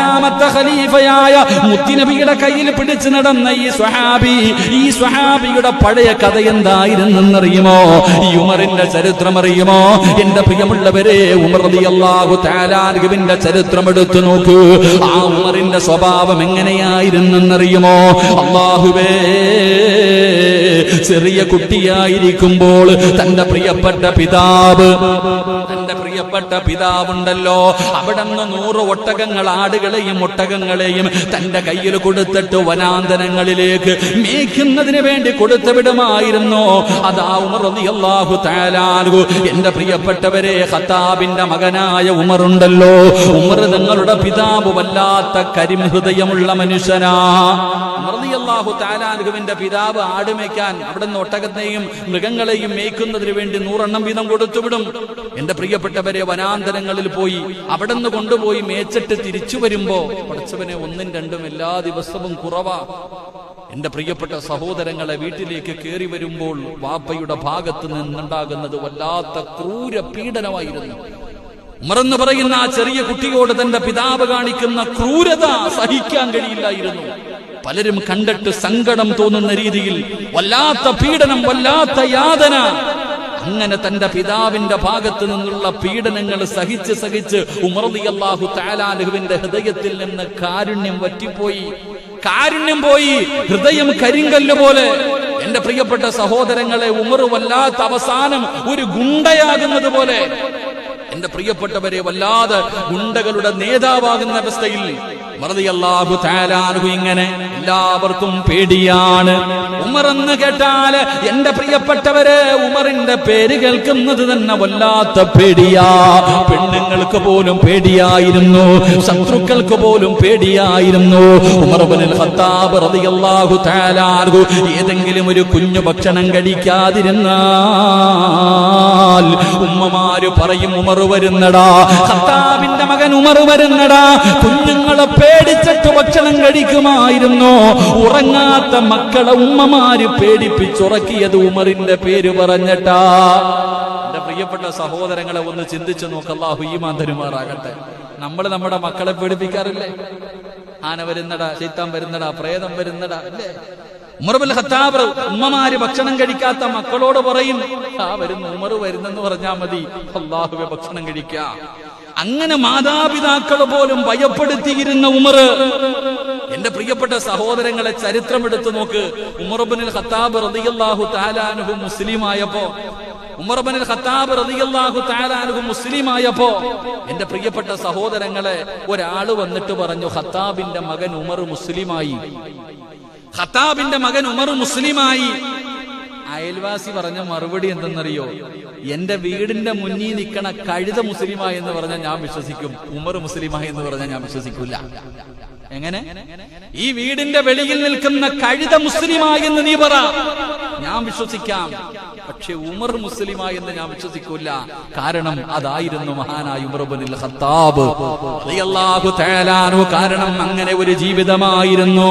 നാലാമത്തെ ഖലീഫയായ മുത്തിനബിയുടെ കയ്യിൽ പിടിച്ചു നടന്ന ഈ സ്വഹാബി ഈ സ്വഹാബിയുടെ പഴയ കഥ എന്തായിരുന്നെന്നറിയുമോ? ഈ ഉമറിന്റെ ചരിത്രം അറിയുമോ? എന്റെ പ്രിയമുള്ളവരെ ഉമർ അള്ളാഹു താലാർഗുവിന്റെ ചരിത്രം എടുത്തു നോക്കൂ. ആ ഉമറിന്റെ സ്വഭാവം എങ്ങനെയായിരുന്നെന്നറിയുമോ? അള്ളാഹുവേ ചെറിയ കുട്ടിയായിരിക്കുമ്പോൾ തന്റെ പ്രിയപ്പെട്ട പിതാവ് തന്റെ പ്രിയപ്പെട്ട പിതാവുണ്ടല്ലോ. അവിടെ നിന്ന് നൂറ് ഒട്ടകങ്ങൾ ആടുകളെയും ഒട്ടകങ്ങളെയും തന്റെ കയ്യിൽ കൊടുത്തിട്ട് വനാന്തരങ്ങളിലേക്ക് മേയ്ക്കുന്നതിന് വേണ്ടി കൊടുത്തു വിടുമായിരുന്നു. അതാ ഉമർഹു താലാൽഹു എന്റെ പ്രിയപ്പെട്ടവരെ ഹത്താബിന്റെ മകനായ ഉമറുണ്ടല്ലോ. ഉമർ നിങ്ങളുടെ പിതാവ് വല്ലാത്ത കരിം ഹൃദയമുള്ള മനുഷ്യനാ അള്ളാഹു താലാൻഹുവിന്റെ പിതാവ് ആടുമേക്കാൻ അവിടെ നിന്ന് ഒട്ടകത്തെയും മൃഗങ്ങളെയും മേയ്ക്കുന്നതിന് വേണ്ടി നൂറെണ്ണം വീതം കൊടുത്തുവിടും എന്റെ പ്രിയപ്പെട്ടവരെ വനാന്തരങ്ങളിൽ പോയി അവിടെ നിന്ന് കൊണ്ടുപോയി മേച്ചിട്ട് തിരിച്ചു വരുമ്പോ പഠിച്ചവനെ ഒന്നും രണ്ടും എല്ലാ ദിവസവും കുറവാ. എന്റെ പ്രിയപ്പെട്ട സഹോദരങ്ങളെ വീട്ടിലേക്ക് കയറി വരുമ്പോൾ വാപ്പയുടെ ഭാഗത്ത് നിന്നുണ്ടാകുന്നത് വല്ലാത്ത ക്രൂര പീഡനമായിരുന്നു. ഉമറെന്ന് പറയുന്ന ആ ചെറിയ കുട്ടിയോട് തന്റെ പിതാവ് കാണിക്കുന്ന ക്രൂരത സഹിക്കാൻ കഴിയില്ലായിരുന്നു. പലരും കണ്ടിട്ട് സങ്കടം തോന്നുന്ന രീതിയിൽ വല്ലാത്ത പീഡനം വല്ലാത്ത യാതന അങ്ങനെ തന്റെ പിതാവിന്റെ ഭാഗത്തു നിന്നുള്ള പീഡനങ്ങൾ സഹിച്ച് സഹിച്ച് ഉമർദി അള്ളാഹു താലാലുവിന്റെ ഹൃദയത്തിൽ നിന്ന് കാരുണ്യം വറ്റിപ്പോയി. കാരുണ്യം പോയി. ഹൃദയം കരിങ്കല്ല് പോലെ. എന്റെ പ്രിയപ്പെട്ട സഹോദരങ്ങളെ ഉമർ വല്ലാത്ത അവസാനം ഒരു ഗുണ്ടയാകുന്നത് പോലെ. എന്റെ പ്രിയപ്പെട്ടവരെ വല്ലാതെ ഗുണ്ടകളുടെ നേതാവാകുന്ന അവസ്ഥയിൽ ഇങ്ങനെ എല്ലാവർക്കും പേടിയാണ്. ഉമർ എന്ന് കേട്ടാൽ എന്റെ പ്രിയപ്പെട്ടവരെ ഉമറിന്റെ പേര് കേൾക്കുന്നത് തന്നെ വല്ലാത്ത പേടിയാ. പെണ്ണുങ്ങൾക്ക് പോലും പേടിയായിരുന്നു ശത്രുക്കൾക്ക് പോലും പേടിയായിരുന്നു. ഉമർ ഇബ്നുൽ ഖത്താബ് റളിയല്ലാഹു തആലാഹു ഏതെങ്കിലും ഒരു കുഞ്ഞു ഭക്ഷണം കഴിക്കാതിരുന്നാൽ ഉമ്മമാര് പറയും ഉമർ വരുന്നടാ. ഹത്താബിന്റെ മകൻ ഉമർ വരുന്നടാ. കുഞ്ഞുങ്ങളെ പേടിച്ചിട്ട് ഭക്ഷണം കഴിക്കുമായിരുന്നു. ഉറങ്ങാത്ത മക്കളെ ഉമ്മമാര് പേടിപ്പിച്ചുറക്കിയത് ഉമറിന്റെ പേര് പറഞ്ഞിട്ടാ. എന്റെ പ്രിയപ്പെട്ട സഹോദരങ്ങളെ ഒന്ന് ചിന്തിച്ചു നോക്കല്ലാഹു ഈമാൻ തരുമാറാകട്ടെ. നമ്മൾ നമ്മുടെ മക്കളെ പേടിപ്പിക്കാറില്ലേ? ആന വരുന്നടാ ചൈത്താൻ വരുന്നടാ പ്രേതം വരുന്നടാ അല്ലേ? ഉമർബുൽ ഖത്താബ് ഉമ്മമാര് ഭക്ഷണം കഴിക്കാത്ത മക്കളോട് പറയും ആ വരുന്ന ഉമർ വരുന്നെന്ന് പറഞ്ഞാ മതി. അള്ളാഹുവെ ഭക്ഷണം കഴിക്കാം. അങ്ങനെ മാതാപിതാക്കൾ പോലും ഭയപ്പെടുത്തിയിരുന്ന ഉമർ. എന്റെ പ്രിയപ്പെട്ട സഹോദരങ്ങളെ ചരിത്രം എടുത്തു നോക്ക്. ഉമർബനിൽ ഖത്താബ് റളിയല്ലാഹു താലാനുഹു മുസ്ലിം ആയപ്പോ ഉമർബനിൽ ഖത്താബ് റളിയല്ലാഹു താലാനുഹു മുസ്ലിം ആയപ്പോ എന്റെ പ്രിയപ്പെട്ട സഹോദരങ്ങളെ ഒരാൾ വന്നിട്ട് പറഞ്ഞു ഖത്താബിന്റെ മകൻ ഉമർ മുസ്ലിമായി. ഖത്താബിന്റെ മകൻ ഉമർ മുസ്ലിമായി. അയൽവാസി പറഞ്ഞ മറുപടി എന്തെന്നറിയോ? എന്റെ വീടിന്റെ മുന്നിൽ നിൽക്കണ കഴുത മുസ്ലിമായി എന്ന് പറഞ്ഞാൽ ഞാൻ വിശ്വസിക്കും. ഉമർ മുസ്ലിമായി എന്ന് പറഞ്ഞാൽ ഞാൻ വിശ്വസിക്കൂല എങ്ങനെ? ഈ വീടിന്റെ വെളിയിൽ നിൽക്കുന്ന കഴുത മുസ്ലിമായെന്ന് നീ പറ. ഞാൻ വിശ്വസിക്കാം. പക്ഷെ ഉമർ മുസ്ലിമായെന്ന് ഞാൻ വിശ്വസിക്കൂല കാരണം അതായിരുന്നു മഹാനായ ഉമർബുനിൽ തആല കാരണം അങ്ങനെ ഒരു ജീവിതമായിരുന്നു.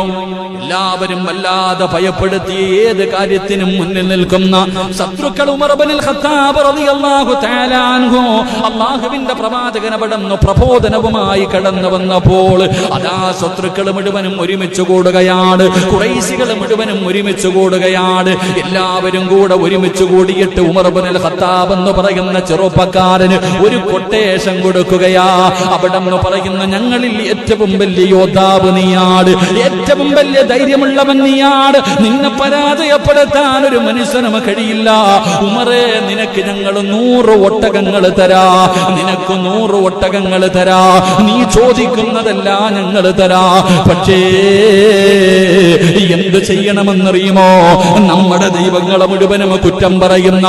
എല്ലാവരും വല്ലാതെ ഭയപ്പെടുത്തി ഏത് കാര്യത്തിനും മുന്നിൽ നിൽക്കുന്ന ശത്രുക്കൾ ഉമർബനിൽ അൻഹു. അള്ളാഹുവിന്റെ പ്രവാചകനപടന്നു പ്രബോധനവുമായി കടന്നു വന്നപ്പോൾ അതാ ശത്രുക്കൾ മുഴുവനും ഒരുമിച്ച് കൂടുകയാണ്. കുറൈശികൾ മുഴുവനും ഒരുമിച്ച് കൂടുകയാണ്. എല്ലാവരും കൂടെ ഒരുമിച്ച് കൂടിയിട്ട് അൽ ഖത്താബ് എന്ന് പറയുന്ന ചെറുപ്പക്കാരന് ഒരു കൊട്ടേഷൻ കൊടുക്കുകയാ. അവിടെ എന്ന് പറയുന്ന ഞങ്ങളിൽ ഏറ്റവും വലിയ യോദ്ധാവ് നീയാണ്. ഏറ്റവും വലിയ ധൈര്യമുള്ളവൻ നീയാണ്. നിന്നെ പരാജയപ്പെടുത്താൻ ഒരു മനുഷ്യനും കഴിയില്ല. ഉമറേ നിനക്ക് ഞങ്ങൾ നൂറ് ഒട്ടകങ്ങൾ തരാ. നിനക്ക് നൂറ് ഒട്ടകങ്ങൾ തരാ. നീ ചോദിക്കുന്നതല്ല ഞങ്ങൾ തരാ. പക്ഷേ എന്ത് ചെയ്യണമെന്നറിയുമോ? നമ്മുടെ ദൈവങ്ങളെ മുഴുവനും കുറ്റം പറയുന്ന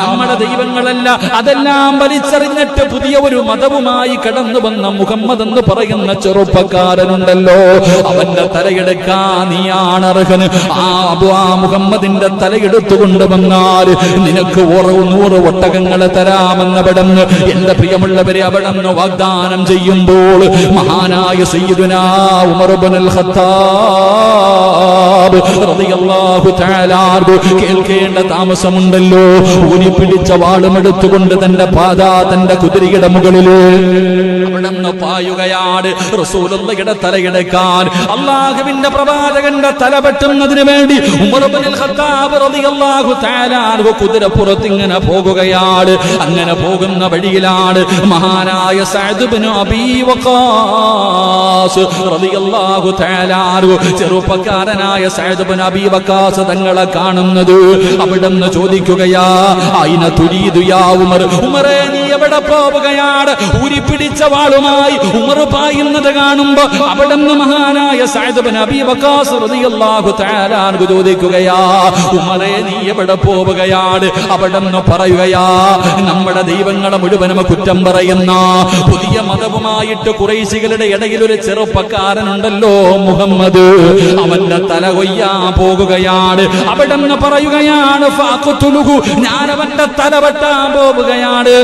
നമ്മുടെ ദൈവങ്ങളല്ല അതെല്ലാം വലിച്ചെറിഞ്ഞിട്ട് പുതിയ ഒരു മതവുമായി കടന്നു വന്ന മുഹമ്മദ് എന്ന് പറയുന്ന ചെറുപ്പക്കാരനുണ്ടല്ലോ. അവന്റെ തലയെടുക്കാൻ നീയാണ് അർഹന് ആ ആ മുഹമ്മദിന്റെ തലയെടുത്തു കൊണ്ടുവന്നാൽ നിനക്ക് ഓരോ നൂറ് ഒട്ടകങ്ങളെ തരാമെന്നവിടന്ന് എന്റെ പ്രിയമുള്ളവരെ അവിടന്ന് വാഗ്ദാനം ചെയ്യുമ്പോൾ മഹാനായ സയ്യിദുനാ ഖത്താബ് കേൾക്കേണ്ട താമസമുണ്ടല്ലോ. ഊരി പിടിച്ച വാളും എടുത്തുകൊണ്ട് തന്റെ പാത തന്റെ കുതിരയുടെ മുകളിൽ പായുകയാണ്. അള്ളാഹുവിന്റെ പ്രവാചകന്റെ തല പെട്ടുന്നതിന് വേണ്ടി കുതിരപ്പുറത്ത് ഇങ്ങനെ പോകുകയാണ്. അങ്ങനെ പോകുന്ന വഴിയിലാണ് മഹാനായ സഅദ് ഇബ്നു അബീ വഖാസ് റളിയല്ലാഹു തആല ചെറുപ്പക്കാരനായ സഅദ് ഇബ്നു അബീ വക്കാസ് തങ്ങളെ കാണുന്നത് അവിടുന്ന് ചോദിക്കുകയാ ഐന തുരീദു യാ ഉമർ? ഉമറേ എവിടെ പോവുകയാണ്? ഊരി വാളുമായി ഉമർ പായുന്നത് കാണുമ്പോ അവിടുന്ന് മഹാനായ സഅദ് ഇബ്നു അബീ വക്കാസ് റളിയല്ലാഹു തആല അൻഹു ചോദിക്കുകയാ ഉമറേ നീ എവിടെ പോവുകയാണ്? അവിടുന്ന് പറയുകയാ നമ്മുടെ ദൈവങ്ങളെ മുഴുവനും കുറ്റം പറയുന്ന പുതിയ മതവുമായിട്ട് കുറേശികളുടെ ഇടയിൽ ഒരു ചെറുപ്പക്കാരനുണ്ടല്ലോ മുഹമ്മദ്? അവന്റെ തല കൊയ്യാ പോകുകയാണ്. അവിടുന്ന് പറയുകയാണ് ഫാഖുതുലുഹു ഞാൻ അവന്റെ തല വെട്ടാൻ പോവുകയാണ്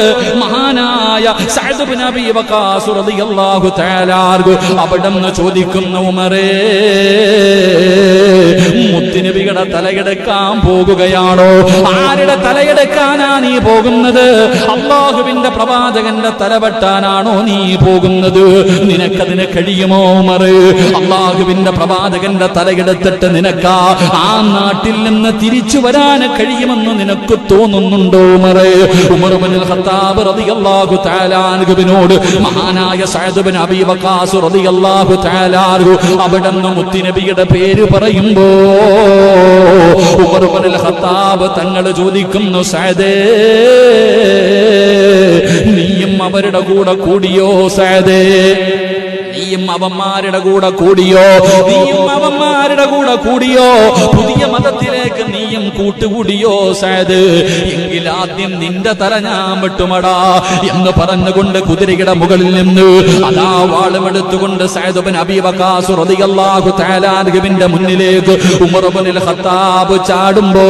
മഹാനായ അവിടുന്ന് ചോദിക്കുന്നു ഉമറേ മുത്തുനബിയുടെ തലയെടുക്കാൻ പോകുകയാണോ? ആരുടെ തലയെടുക്കാനാ നീ പോകുന്നത്? അള്ളാഹുവിന്റെ പ്രവാചകന്റെ തലവെട്ടാനാണോ നീ പോകുന്നത്? നിനക്കതിന് കഴിയുമോ മറ് അള്ളാഹുവിന്റെ പ്രവാചകന്റെ തലയെടുത്തിട്ട് നിനക്ക ആ നാട്ടിൽ നിന്ന് തിരിച്ചു വരാൻ കഴിയുമെന്ന് നിനക്ക് തോന്നുന്നുണ്ടോ മറ് ഉമർബിൻ ഖത്താബ് റളിയല്ലാഹു തആല അൻഹുവിനോട് മഹാനായ സഅദ് ബിൻ അബീ വക്കാസ് റളിയല്ലാഹു തആല അൻഹു മുത്തി നബിയുടെ പേര് പറയുമ്പോ ഉമർ ബിൻ ഖത്താബ് തങ്ങൾ ചോദിക്കുന്നു സഹദേ നീയും അവരുടെ കൂടെ കൂടിയോ സഹദേ നീയും അവന്മാരുടെ കൂടെ കൂടിയോ? നീയും അവന്മാരുടെ കൂടെ കൂടിയോ? പുതിയ മതത്തിലേക്ക് നീയും കൂട്ടുകൂടിയോ സാദ്? എങ്കിൽ ആദ്യം നിന്റെ തല ഞാൻ വെട്ടുമടാ എന്ന് പറഞ്ഞുകൊണ്ട് കുതിരയുടെ മുകളിൽ നിന്ന് അതാ വാളുമെടുത്തുകൊണ്ട് സാദുബൻ അബീവക്കാസു റളിയല്ലാഹു തആലാൻഹുവിന്റെ മുന്നിലേക്ക് ഉമർബുൽ ഖത്താബ് ചാടുമ്പോ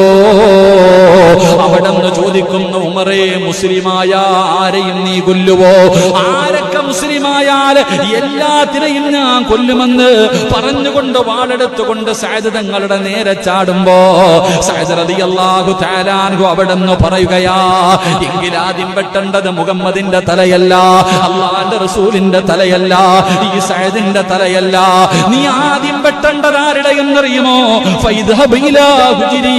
അവിടെ നിന്ന് ചോദിക്കുന്നു ഉമറേ മുസ്ലിമായ ആരെയും നീ കൊല്ലുവോ? ആരൊക്കെ മുസ്ലിമായാൽ എല്ലാത്തിനെയും ഞാൻ കൊല്ലുമെന്ന് പറഞ്ഞുകൊണ്ട് വാളെടുത്തുകൊണ്ട് സയദ് തങ്ങളുടെ നേരെ ചാടുമ്പോ സയദ് താരാൻഹു അവിടെ നിന്ന് പറയുകയാ എങ്കിൽ ആദ്യം വെട്ടേണ്ടത് മുഹമ്മദിന്റെ തലയല്ല അള്ളാന്റെ റസൂലിന്റെ തലയല്ല ഈ സയദിന്റെ തലയല്ല. നീ ആദ്യം വെട്ടേണ്ടത് ആരുടെ എന്നറിയുമോ ഫൈദ്ഹബ് ഇലാ ഹുജ്രി.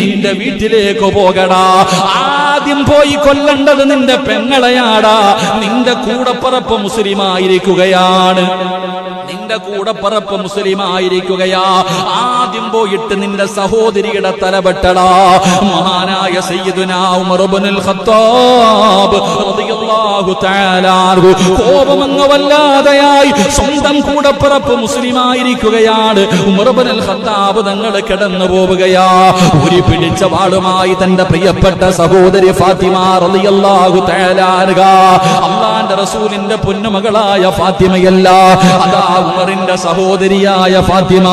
നിന്റെ വീട്ടിലേക്ക് പോകടാ. ആദ്യം പോയി കൊല്ലേണ്ടത് നിന്റെ പെങ്ങളെയാടാ. നിന്റെ കൂടപ്പറപ്പ് മുസ്ലിമായിരിക്കുകയാണ്. നിന്റെ മുസ്ലിം ആയിരിക്കുകയാ ആദ്യം പോയിട്ട് നിന്റെ സഹോദരിയുടെ തലപെട്ടടാ മഹാനായ സയ്യിദുനാ ഉമർ ഇബ്നുൽ ഖത്താബ് റളിയല്ലാഹു തആല കോപമങ്ങ് വല്ലാതെയായി സ്വന്തം ഉമർ ഇബ്നുൽ ഖത്താബ് തങ്ങൾ കിടന്നു പോവുകയാ. ഒരു പിടിച്ച വാളുമായി തന്റെ പ്രിയപ്പെട്ട സഹോദരി ഫാത്തിമ റളിയല്ലാഹു തആല അള്ളാന്റെ റസൂലിന്റെ പൊന്നുമകളായ ഫാത്തിമയല്ല. അതാ ഉമറിന്റെ സഹോദരിയായ ഫാത്തിമ.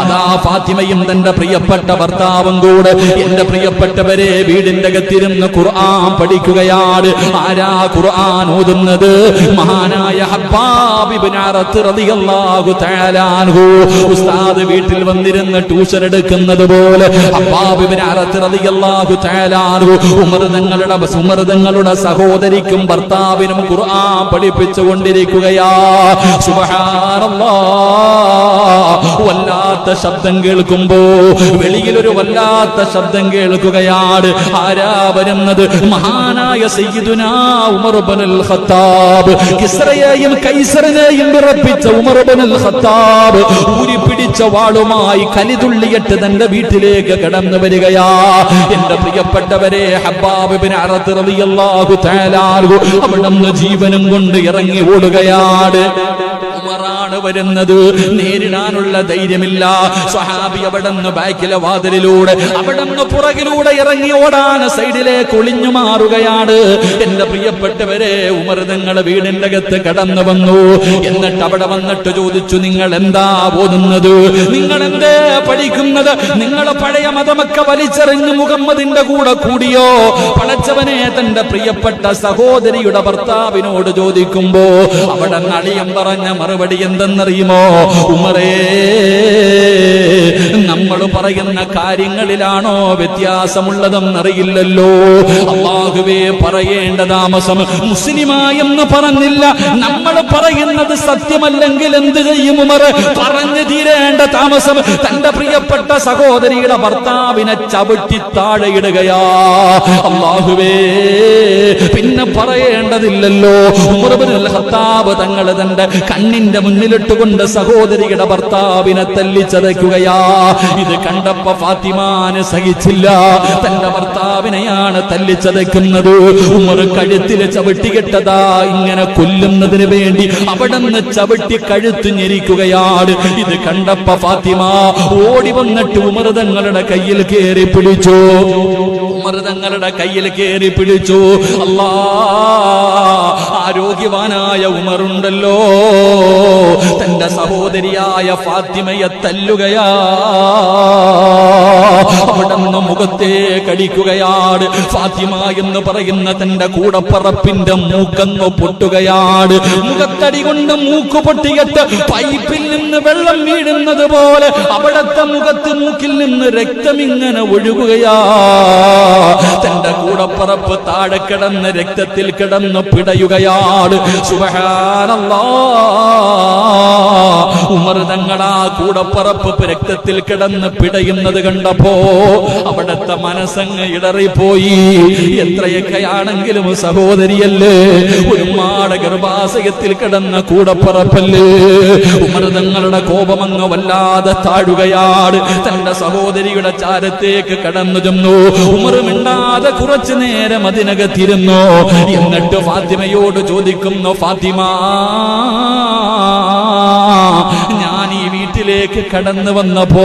അതാ ഫാത്തിമയും തന്റെ പ്രിയപ്പെട്ട ഭർത്താവും കൂടെ. എന്റെ പ്രിയപ്പെട്ടവരെ വീടിന്റെ അകത്തിരുന്ന് ഖുർആൻ പഠിക്കുകയാണ്. ആരാ ഖുർആൻ ഓതുന്നത്? മഹാനായ ഉസ്താദ് വീട്ടിൽ വന്നിരുന്ന് ട്യൂഷൻ എടുക്കുന്നത് പോലെ ഉമർദങ്ങളുടെ ഇബ്നു അറത്ത് റളിയല്ലാഹു തആല ഉമർ തങ്ങളുടെ ഉമർ തങ്ങളുടെ സഹോദരിക്കും ഭർത്താവിനും ഖുർആൻ പഠിപ്പിച്ചു കൊണ്ടിരിക്കുകയാ വല്ലാത്ത ശബ്ദം കേൾക്കുമ്പോ വെളിയിൽ ഒരു വല്ലാത്ത ശബ്ദം കേൾക്കുകയാണ്. ആരാ വരുന്നത്? മഹാനായ സയ്യിദുനാ ഉമർ ഇബ്നുൽ ഖത്താബ്. കിസ്റയെയും കൈസറിനെയും വിറപ്പിച്ച ഉമർ ഇബ്നുൽ ഖത്താബ് ഊരി പിടിച്ച വാളുമായി കലിതുള്ളിയിട്ട് തന്റെ വീട്ടിലേക്ക് കടന്നു വരികയാ. എന്റെ പ്രിയപ്പെട്ടവരെ ഹബ്ബാബ് ഇബ്നു അറത്ത് റളിയല്ലാഹു തആല അൻഹു അവിടുന്ന് ജീവനും കൊണ്ട് ഇറങ്ങി ഓടുകയാണ്. ഉമറാണ് വരുന്നത്. നേരിടാനുള്ള ധൈര്യമില്ല. സ്വഹാബി നിന്ന് ബാക്കിലെ വാതിലിലൂടെ അവിടെ നിന്ന് പുറകിലൂടെ ഇറങ്ങി ഓടാൻ സൈഡിലേക്ക് ഒളിഞ്ഞു മാറുകയാണ്. എന്റെ പ്രിയപ്പെട്ടവരെ ഉമർ നിങ്ങളെ വീടിന്റെ അകത്ത് കടന്നു വന്നു. എന്നിട്ട് അവിടെ വന്നിട്ട് ചോദിച്ചു നിങ്ങൾ എന്താ പോകുന്നത് നിങ്ങൾ എന്തേ പഠിക്കുന്നത്? നിങ്ങൾ പഴയ മതമൊക്കെ വലിച്ചെറിഞ്ഞ് മുഹമ്മദിന്റെ കൂടെ കൂടിയോ? പടച്ചവനെ തന്റെ പ്രിയപ്പെട്ട സഹോദരിയുടെ ഭർത്താവിനോട് ചോദിക്കുമ്പോ അവിടെ നളിയം പറഞ്ഞ മറുപടി എന്തെന്നറിയുമോ? ഉമറേ. പറയുന്ന കാര്യങ്ങളിലാണോ വ്യത്യാസമുള്ളതെന്നറിയില്ലല്ലോ. അള്ളാഹുവേ പറയേണ്ട താമസം മുസ്ലിമായെന്ന് പറഞ്ഞില്ല. നമ്മൾ പറയുന്നത് സത്യമല്ലെങ്കിൽ എന്ത് ചെയ്യും ഉമർ? പറഞ്ഞു തീരേണ്ട താമസം തന്റെ പ്രിയപ്പെട്ട സഹോദരിയുടെ ഭർത്താവിനെ ചവിട്ടി താഴെയിടുകയാ അള്ളാഹുവേ പിന്നെ പറയേണ്ടതില്ലല്ലോ. ഉമർ ഇബ്നുൽ ഖത്താബ് തങ്ങൾ തന്റെ കണ്ണിന്റെ മുന്നിലിട്ടുകൊണ്ട് സഹോദരിയുടെ ഭർത്താവിനെ തല്ലിച്ചതയ്ക്കുകയാ. ഇത് കണ്ടപ്പോ ഫാത്തിമാന് സഹിച്ചില്ല. തന്റെ ഭർത്താവിനെയാണ് തല്ലിച്ചതയ്ക്കുന്നത്. ഉമർ ചവിട്ടി കെട്ടതാ ഇങ്ങനെ കൊല്ലുന്നതിന് വേണ്ടി അവിടെ നിന്ന് ചവിട്ടി കഴുത്ത് ഞെരിക്കുകയാണ്. ഇത് കണ്ടപ്പോ ഫാത്തിമ ഓടി വന്നിട്ട് ഉമർ തങ്ങളുടെ കയ്യിൽ കയറി പിടിച്ചു. ഉമർ തങ്ങളുടെ കയ്യിൽ കയറി പിടിച്ചു. അല്ലാ ആരോഗ്യവാനായ ഉമറുണ്ടല്ലോ. തന്റെ സഹോദരിയായ ഫാത്തിമയെ തല്ലുകയാ. അവിടെ നിന്ന് മുഖത്തെ കടിക്കുകയാണ് ഫാത്തിമ എന്ന് പറയുന്ന തന്റെ കൂടപ്പറപ്പിന്റെ മൂക്കങ്ങ് പൊട്ടുകയാണ് മുഖത്തടി കൊണ്ട് മൂക്ക് പൊട്ടിയിട്ട് പൈപ്പിൽ നിന്ന് വെള്ളം വീഴുന്നത് പോലെ അവിടത്തെ മുഖത്ത് മൂക്കിൽ നിന്ന് രക്തം ഇങ്ങനെ ഒഴുകുകയാ. തന്റെ കൂടപ്പറപ്പ് താഴെ കിടന്ന് രക്തത്തിൽ കിടന്ന് പിടയുകയാണ് സുബഹാനല്ലാ. ഉമർ തങ്ങളാ കൂടപ്പറപ്പ് രക്തത്തിൽ കിടന്ന് പിടയുന്നത് കണ്ടപ്പോ അവിടത്തെ മനസ്സങ്ങ് ഇടറിപ്പോയി. എത്രയൊക്കെയാണെങ്കിലും സഹോദരിയല്ലേ ഒരുമാട് ഗർഭാശയത്തിൽ കിടന്ന കൂടപ്പറപ്പല്ലേ. ഉമർ തങ്ങളുടെ കോപമങ്ങ് വല്ലാതെ താഴുകയാണ് തന്റെ സഹോദരിയുടെ ചാരത്തേക്ക് കടന്നു ചെന്നു. ഉമർ മിണ്ടാതെ കുറച്ചു നേരം അതിനകത്തിരുന്നു. എന്നിട്ട് ഫാത്തിമയോട് ചോദിക്കുന്നു ഫാത്തിമ വീട്ടിലേക്ക് കടന്നു വന്നപ്പോ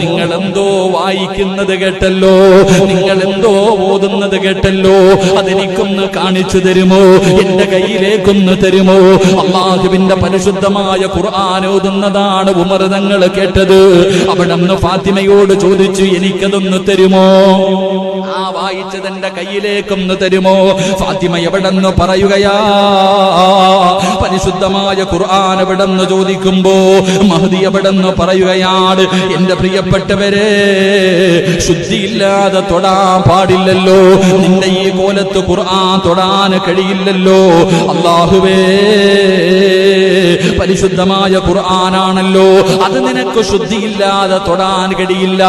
നിങ്ങൾ എന്തോ വായിക്കുന്നത് കേട്ടല്ലോ? നിങ്ങൾ എന്തോ ഓതുന്നത് കേട്ടല്ലോ? അതെനിക്കൊന്ന് കാണിച്ചു തരുമോ? എന്റെ കയ്യിലേക്കൊന്ന് തരുമോ? അള്ളാഹുവിന്റെ പരിശുദ്ധമായ ഖുർആൻ ഓതുന്നതാണ് ഉമർ തങ്ങൾ കേട്ടത്. അവിടെ ഫാത്തിമയോട് ചോദിച്ചു എനിക്കതൊന്ന് തരുമോ? എന്റെ കയ്യിലേക്കൊന്ന് തരുമോ? ഫാത്തിമ എവിടെന്ന് പറയുകയാ? പരിശുദ്ധമായ ഖുർആൻ എവിടെന്ന് ചോദിക്കുമ്പോ മഹദി എവിടെന്ന് പറയുകയാണ്? എന്റെ പ്രിയപ്പെട്ടവരെ ശുദ്ധിയില്ലാതെ തൊടാൻ പാടില്ലല്ലോ. നിന്റെ ഈ കോലത്ത് ഖുർആൻ തൊടാൻ കഴിയില്ലല്ലോ. അള്ളാഹുവേ പരിശുദ്ധമായ ഖുർആനാണല്ലോ. അത് നിനക്ക് ശുദ്ധിയില്ലാതെ തൊടാൻ കഴിയില്ല.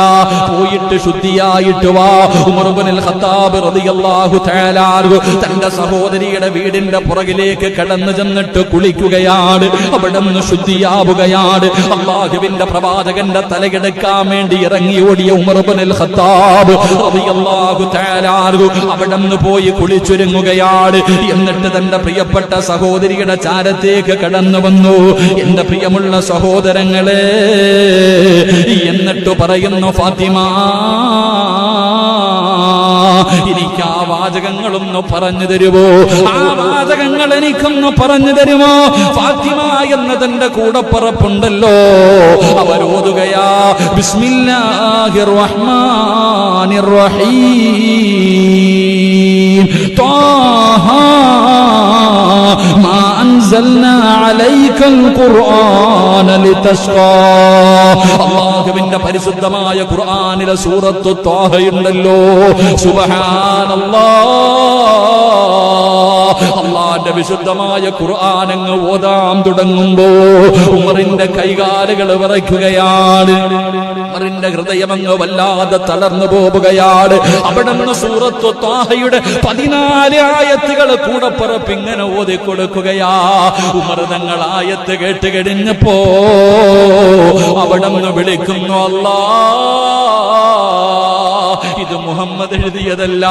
പോയിട്ട് ശുദ്ധിയായിട്ട് വാ. ഉമർബുൽ ഖത്താബ് റളിയല്ലാഹു തന്റെ സഹോദരിയുടെ വീടിന്റെ പുറകിലേക്ക് കടന്നു ചെന്നിട്ട് കുളിക്കുകയാണ്. അവിടെ നിന്ന് ശുദ്ധിയാവുകയാണ്. അള്ളാഹുവിന്റെ പ്രവാചകന്റെ തലകെടുക്കാൻ വേണ്ടി ഇറങ്ങി ഓടിയ ഉമർബുൽ ഖത്താബ് റളിയല്ലാഹു അവിടെ നിന്ന് പോയി കുളിച്ചൊരുങ്ങുകയാണ്. എന്നിട്ട് തന്റെ പ്രിയപ്പെട്ട സഹോദരിയുടെ ചാരത്തേക്ക് കടന്നു വന്നു. എന്റെ പ്രിയമുള്ള സഹോദരങ്ങളെ എന്നിട്ട് പറയുന്നു ഫാത്തിമ എനിക്ക് ആ വാചകങ്ങളൊന്ന് പറഞ്ഞു തരുമോ? ആ വാചകങ്ങൾ എനിക്കൊന്ന് പറഞ്ഞു തരുമോ? ഫാത്തിമ എന്ന തന്റെ കൂടപ്പറപ്പുണ്ടല്ലോ. അവരോതുകയാ ബിസ്മില്ലാഹിർ റഹ്മാനിർ റഹീം ما أنزلنا عليك القرآن لتشقى അള്ളാഹുവിന്റെ പരിശുദ്ധമായ ഖുർആനിലെ സൂറത്ത് ത്വാഹയുണ്ടല്ലോ സുബ്ഹാനല്ലാ അള്ളാന്റെ വിശുദ്ധമായ ഖുർആൻ അങ്ങ് ഓതാൻ തുടങ്ങുമ്പോ ഉമറിന്റെ കൈകാലുകൾ വിറയ്ക്കുകയാണ് ഉമറിന്റെ ഹൃദയം അങ്ങ് വല്ലാതെ തളർന്നു പോവുകയാണ്. അവിടെ നിന്ന് സൂറത്ത് ത്വാഹയുടെ പതിനാല് ആയത്തുകൾ കൂടെ ഇങ്ങനെ ഓതി കൊടുക്കുകയാ. ഉമർ തങ്ങൾ ആയത്ത് കേട്ട് കഴിഞ്ഞപ്പോ അവിടെ നിന്ന് വിളിക്കുന്നു അല്ലാ ഇത് മുഹമ്മദ് എഴുതിയതല്ല.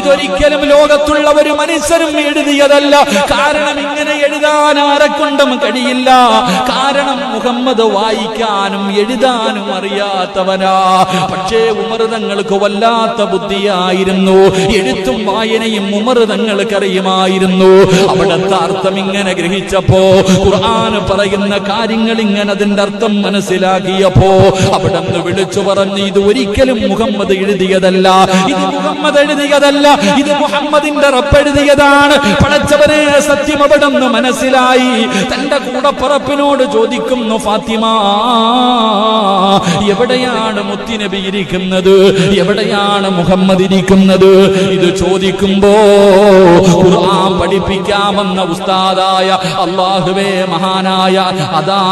ഇതൊരിക്കലും ലോകത്തുള്ള ഒരു മനുഷ്യരും എഴുതിയതല്ല. കാരണം ഇങ്ങനെ എഴുതാൻ ആരെക്കൊണ്ടും കഴിയില്ല. കാരണം മുഹമ്മദ് വായിക്കാനും എഴുതാനും അറിയാത്തവനാ. പക്ഷേ ഉമർ തങ്ങൾക്ക് വല്ലാത്ത ബുദ്ധിയായിരുന്നു. എഴുത്തും വായനയും ഉമർ തങ്ങൾക്ക് അറിയുമായിരുന്നു അർത്ഥം ഇങ്ങനെ ഗ്രഹിച്ചപ്പോ ഖുർആൻ പറയുന്ന കാര്യങ്ങൾ ഇങ്ങനെ അതിന്റെ അർത്ഥം മനസ്സിലാക്കിയപ്പോ അവിടെ നിന്ന് വിളിച്ചു പറഞ്ഞു ഇത് ഒരിക്കലും മുഹമ്മദ് എഴുതിയതല്ല. ഇത് മുഹമ്മദ് എഴുതിയതല്ല. ഇത് മുഹമ്മദിന്റെ റബ്ബ് എഴുതിയതാണ്. പടച്ചവനെ സത്യം അവിടെ മനസ്സിലായി. തന്റെ കൂടപ്പറപ്പിനോട് ചോദിക്കുന്നു ഫാത്തിമ എവിടെയാണ് മുത്തിനബി ഇരിക്കുന്നത്? എവിടെയാണ് മുഹമ്മദ് ഇരിക്കുന്നത്? ഇത് ചോദിക്കുമ്പോ ഖുർആൻ പഠിപ്പിക്കാമെന്ന ഉസ്താദായ അള്ളാഹുവേ മഹാനായ അതാ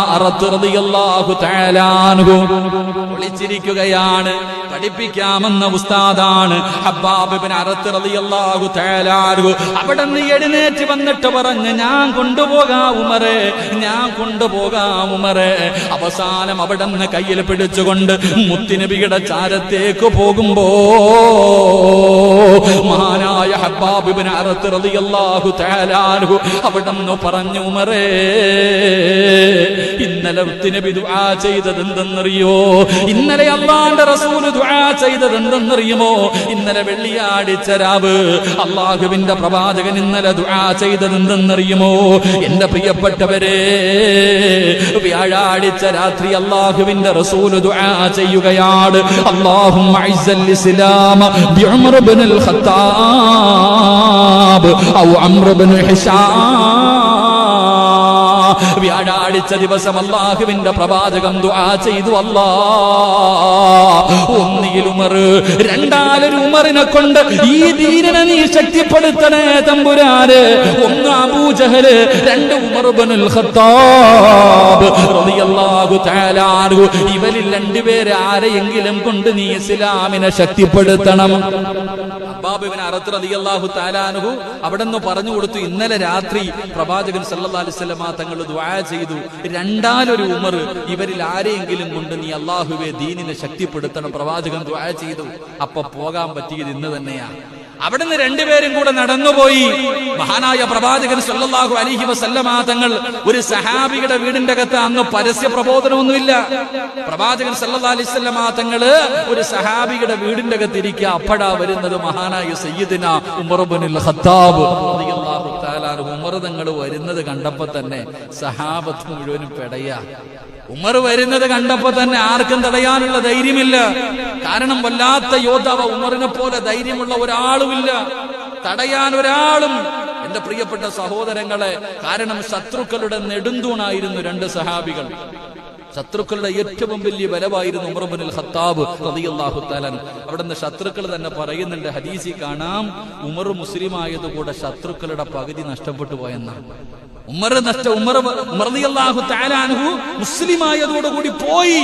അള്ളാഹു തആലാൻഹു വിളിച്ചിരിക്കുകയാണ്. പഠിപ്പിക്കാമെന്ന ഉസ്താദാണ് അവിടെ നിന്ന് എഴുന്നേറ്റ് വന്നിട്ട് പറഞ്ഞ് ഞാൻ കൊണ്ടുപോകാം ഉമറെ ഞാൻ കൊണ്ടുപോകാം ഉമറെ. അവസാനം അവിടെ നിന്ന് കയ്യിൽ പിടിച്ചുകൊണ്ട് മുത്തിനബിയുടെ ചാരത്തേക്ക് പോകുമ്പോ മഹാനായ ഹബ്ബാബ് ഇബ്നു അറത്ത് റളിയല്ലാഹു തആലാൻഹു അവിടെ നിന്ന് പറഞ്ഞു ഉമറേ ഇന്നലെ നബി ദുആ ചെയ്തത് എന്തെന്നറിയോ ഇന്നലെ അള്ളാന്റെ റസൂൽ ദുആ ചെയ്തത് എന്തെന്നറിയുമോ ഇന്നലെ വെള്ളിയാഴ്ച രാവ് അള്ളാഹുവിന്റെ പ്രവാചകൻ ഇന്നലെ ദുആ ചെയ്തതെന്തെന്നറിയുമോ? എന്റെ പ്രിയപ്പെട്ടവരെ വ്യാഴാഴ്ച രാത്രി അള്ളാഹുവിന്റെ റസൂൽ ദുആ ചെയ്യുകയാണ്. ഇസ്ലാമ ബിഉമർ ഇബ്നുൽ ഖത്താബ് ഔ ഇബ്നു ഹിഷാം വ്യാഴാഴ്ച ദിവസം അള്ളാഹുവിന്റെ പ്രവാചകം ദുആ ചെയ്തു അല്ലാ. ഒന്നിയിൽ ഉമർ രണ്ടാലൊരു ഉമറിനെ കൊണ്ട് ഈ ദീനനെ നീ ശക്തിപ്പെടുത്തണേ തമ്പുരാന്. ഒന്ന് അബൂജഹൽ രണ്ട് ഉമർബനുൽ ഖത്താബ് റളിയല്ലാഹു തആല ഇവരിൽ രണ്ടുപേരെ ആരെയെങ്കിലും കൊണ്ട് നീ ഇസ്ലാമിനെ ശക്തിപ്പെടുത്തണം. അബ്ബാബിബിൻ അറത്ത് അവിടെ നിന്ന് പറഞ്ഞു കൊടുത്തു ഇന്നലെ രാത്രി പ്രവാചകൻ വസല്ലമ തങ്ങൾ ദുആ ചെയ്തു. രണ്ടാലൊരു ഉമർ ഇവരിൽ ആരെയെങ്കിലും കൊണ്ട് നീ അള്ളാഹുവെ ദീനിനെ ശക്തിപ്പെടുത്തണം പ്രവാചകൻ ദുആ ചെയ്തു. അപ്പൊ പോകാൻ പറ്റിയത് ഇന്ന് തന്നെയാ. അവിടുന്ന് രണ്ടുപേരും കൂടെ നടന്നുപോയി. മഹാനായ പ്രവാചകൻ സല്ലല്ലാഹു അലൈഹി വസല്ലമ തങ്ങൾ ഒരു സഹാബിയുടെ വീടിന്റെ അകത്ത് അന്ന് പരസ്യ പ്രബോധനമൊന്നുമില്ല. പ്രവാചകൻ സല്ലല്ലാഹു അലൈഹി വസല്ലമ ഒരു സഹാബിയുടെ വീടിന്റെ അകത്ത് ഇരിക്കുക. അപ്പോഴാ വരുന്നത് മഹാനായ സയ്യിദിന ഉമർ ഇബ്നുൽ ഖത്താബ് തആല ഉമർ തങ്ങൾ വരുന്നത് കണ്ടപ്പോ തന്നെ സഹാബത്ത് മുഴുവനും പെടയാ. ഉമർ വരുന്നത് കണ്ടപ്പോ തന്നെ ആർക്കും തടയാനുള്ള ധൈര്യമില്ല. കാരണം വല്ലാത്ത യോദ്ധാവ് ഉമറിനെ പോലെ ധൈര്യമുള്ള ഒരാളുമില്ല. തടയാൻ ഒരാളും. എന്റെ പ്രിയപ്പെട്ട സഹോദരങ്ങളെ കാരണം ശത്രുക്കളുടെ നെടുന്തൂണായിരുന്നു രണ്ട് സഹാബികൾ. ശത്രുക്കളുടെ ഏറ്റവും വലിയ ബലമായിരുന്നു ഉമർബുൽ ഖത്താബ് റളിയല്ലാഹു തആല അവിടെ നിന്ന് ശത്രുക്കൾ തന്നെ പറയുന്നുണ്ട് ഹദീസി കാണാം ഉമർ മുസ്ലിം ആയതുകൂടെ ശത്രുക്കളുടെ പകുതി നഷ്ടപ്പെട്ടു പോയെന്നാണ്. ഉമർ നഷ്ട ഉമർ ഉമർദിയല്ലാഹു തആലാൻഹു മുസ്ലിം ആയതോടുകൂടി പോയി.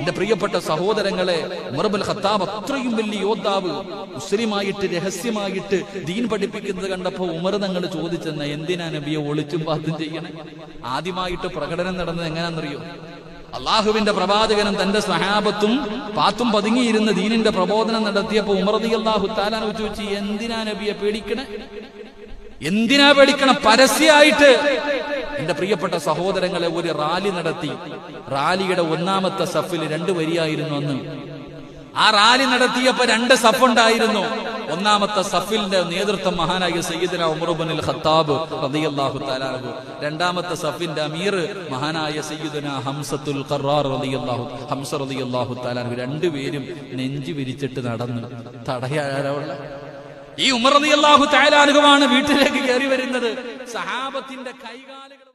എന്റെ പ്രിയപ്പെട്ട സഹോദരങ്ങളെ ഉമർബുൽ ഖത്താബ് അത്രയും വലിയ യോദ്ധാവ് മുസ്ലിമായിട്ട് രഹസ്യമായിട്ട് ദീൻ പഠിപ്പിക്കുന്നത് കണ്ടപ്പോ ഉമർ തങ്ങൾ ചോദിച്ചെന്ന എന്തിനാ നബിയെ ഒളിച്ചും പാത്തും ചെയ്യണേ? ആദ്യമായിട്ട് പ്രകടനം നടന്നത് എങ്ങനെയാണെന്നറിയോ അള്ളാഹുവിന്റെ പ്രവാചകനും തന്റെ സഹാബത്തും പാത്തും പതുങ്ങിയിരുന്ന ദീനിന്റെ പ്രബോധനം നടത്തിയപ്പോ ഉമർദി അള്ളാഹു താലാൻ ചോദിച്ചു എന്തിനാ നബിയെ പേടിക്കണേ? എന്തിനാ പേടിക്കണം? പരസ്യമായിട്ട് എന്റെ പ്രിയപ്പെട്ട സഹോദരങ്ങളെ ഒരു റാലി നടത്തി. റാലിയുടെ ഒന്നാമത്തെ സഫിൽ രണ്ട് വരിയായിരുന്നു അന്ന്. ആ റാലി നടത്തിയപ്പോ രണ്ട് സഫ് ഉണ്ടായിരുന്നു ഒന്നാമത്തെ സഫിലിന്റെ നേതൃത്വം മഹാനായ സയ്യിദിന ഉമറുബനിൽ ഖത്താബ് റളിയല്ലാഹു തആല രണ്ടാമത്തെ സഫിന്റെ അമീർ മഹാനായ സയ്യിദിന ഹംസത്തുൽ ഖറാർ റളിയല്ലാഹു ഹംസ റളിയല്ലാഹു തആല അൻഹു. രണ്ടുപേരും നെഞ്ചി വിരിച്ചിട്ട് നടന്നു. തടയാരാവുള്ള ഈ ഉമർ റളിയല്ലാഹു തആല അൻഹുവാണ് വീട്ടിലേക്ക് കയറി വരുന്നത്. സഹാബത്തിന്റെ കൈകാലുകൾ